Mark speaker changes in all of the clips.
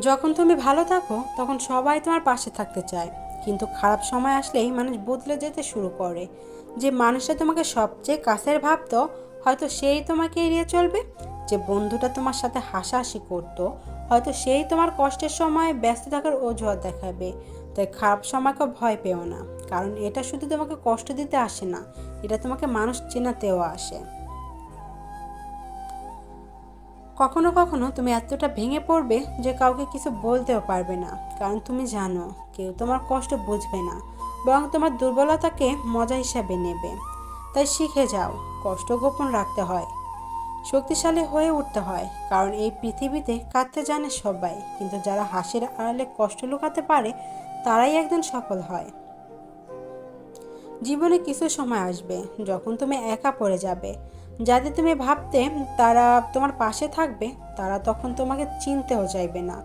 Speaker 1: যখন তুমি ভালো থাকো, তখন সবাই তোমার পাশে থাকতে চায়। কিন্তু খারাপ সময় আসলেই মানুষ বদলে যেতে শুরু করে। যে মানুষটা তোমাকে সবচেয়ে কাছের ভাবতো, হয়তো সেই তোমাকে এড়িয়ে চলবে। যে বন্ধুটা তোমার সাথে হাসাহাসি করতো, হয়তো সেই তোমার কষ্টের সময় ব্যস্ত থাকার অজুহাত দেখাবে। তাই খারাপ সময়কে ভয় পেও না, কারণ এটা শুধু তোমাকে কষ্ট দিতে আসে না, এটা তোমাকে মানুষ চেনাতেও আসে। কখনো কখনো তুমি এতটা ভেঙে পড়বে যে কাউকে কিছু বলতেও পারবে না। কারণ তুমি জানো, কেউ তোমার কষ্ট বুঝবে না, বরং তোমার দুর্বলতাকে মজা হিসাবে নেবে। তাই শিখে যাও, কষ্ট গোপন রাখতে হয়, শক্তিশালী হয়ে উঠতে হয়। কারণ এই পৃথিবীতে কাঁদতে জানে সবাই, কিন্তু যারা হাসির আড়ালে কষ্ট লুকাতে পারে, তারাই একদিন সফল হয়। জীবনে কিছু সময় আসবে যখন তুমি একা পড়ে যাবে। যাদের তুমি ভাবতে তারা তোমার পাশে থাকবে, তারা তখন তোমাকে চিনতেও চাইবে না।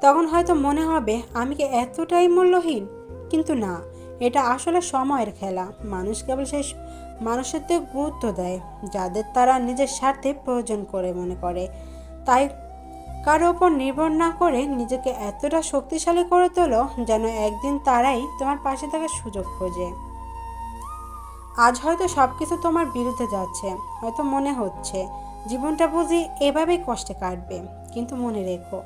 Speaker 1: তখন হয়তো মনে হবে, আমি কি এতটাই মূল্যহীন? কিন্তু না, এটা আসলে সময়ের খেলা। মানুষ কেবল সেই মানুষের গুরুত্ব দেয়, যাদের তারা নিজের স্বার্থে প্রয়োজন করে মনে করে। তাই কারও ওপর নির্ভর না করে নিজেকে এতটা শক্তিশালী করে তোলো, যেন একদিন তারাই তোমার পাশে থাকার সুযোগ খোঁজে। আজ হয়তো সব কিছু তোমার বিরুদ্ধে যাচ্ছে, হয়তো মনে হচ্ছে। জীবনটা বুঝি এভাবেই কষ্টে কাটবে, কিন্তু মনে রেখো,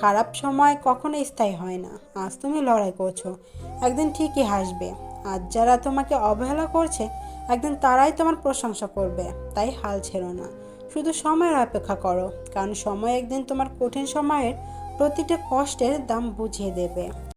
Speaker 1: খারাপ সময় কখনো স্থায়ী হয় না। আজ তুমি লড়াই করছ, একদিন ঠিকই হাসবে। আজ যারা তোমাকে অবহেলা করছে, একদিন তারাই তোমার প্রশংসা করবে, তাই হাল ছেড়ো না। শুধু সময়ের অপেক্ষা করো, কারণ সময় একদিন তোমার কঠিন সময়ের প্রতিটা কষ্টের দাম বুঝিয়ে দেবে।